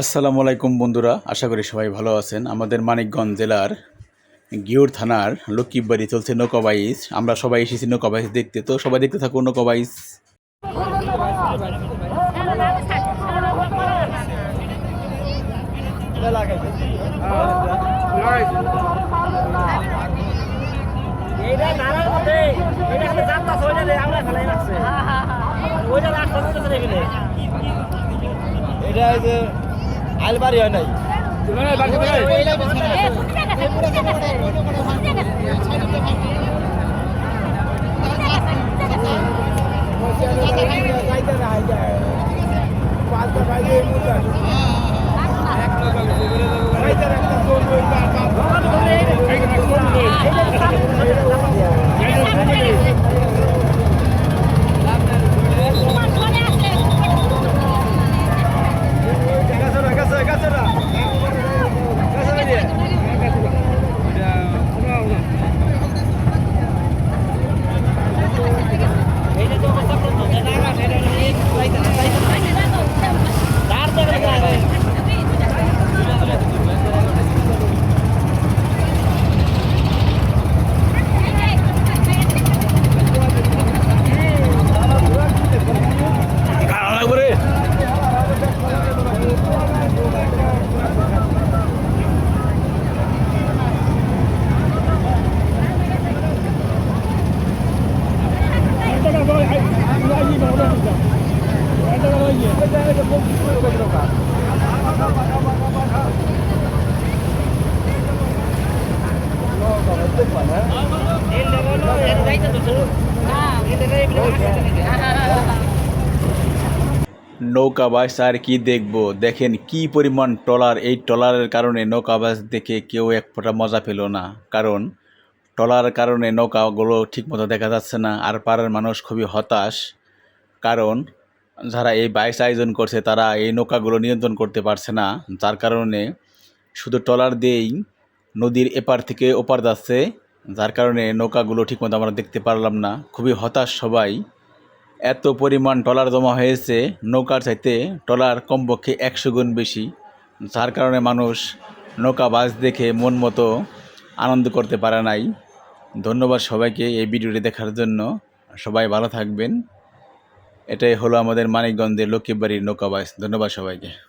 আসসালামু আলাইকুম বন্ধুরা, আশা করি সবাই ভালো আছেন। আমাদের মানিকগঞ্জ জেলার গিউর থানার লক্ষ্মীবাড়ি চলছে নৌকাবাইজ আমরা সবাই এসেছি নৌকাবাইজ দেখতে, তো সবাই দেখতে থাকুন নৌকাবাইজ এইটা নাড়ার মধ্যে এইটা খালি যাত্রা ছয়টা রে আমরা ফেলাই রাখছে ওইটা রাখছে না তো রেখে এটা যে আলবাড়ি হয় নাই। এইটা তো অবস্থা করতো না না সেটা এই লাইতে লাইতে তার দেখে না রে নৌকাবাস আর কি দেখব? দেখেন কি পরিমাণ ট্রলার। এই ট্রলারের কারণে নৌকাবাস দেখে কেউ এক ফোঁটা মজা পেল না। কারণ ট্রলারের কারণে নৌকাগুলো ঠিকমতো দেখা যাচ্ছে না, আর পাড়ার মানুষ খুবই হতাশ। কারণ যারা এই বাইস আয়োজন করছে, তারা এই নৌকাগুলো নিয়ন্ত্রণ করতে পারছে না। যার কারণে শুধু ট্রলার দিয়েই নদীর এপার থেকে ওপার যাচ্ছে। যার কারণে নৌকাগুলো ঠিকমতো আমরা দেখতে পারলাম না। খুবই হতাশ সবাই। এত পরিমাণ টলার জমা হয়েছে, নৌকার চাইতে টলার কমপক্ষে একশো গুণ বেশি। যার কারণে মানুষ নৌকা বাস দেখে মন মতো আনন্দ করতে পারে নাই। ধন্যবাদ সবাইকে এই ভিডিওটি দেখার জন্য। সবাই ভালো থাকবেন। এটাই হলো আমাদের মানিকগঞ্জের লক্ষ্মীবাড়ির নৌকা বাস। ধন্যবাদ সবাইকে।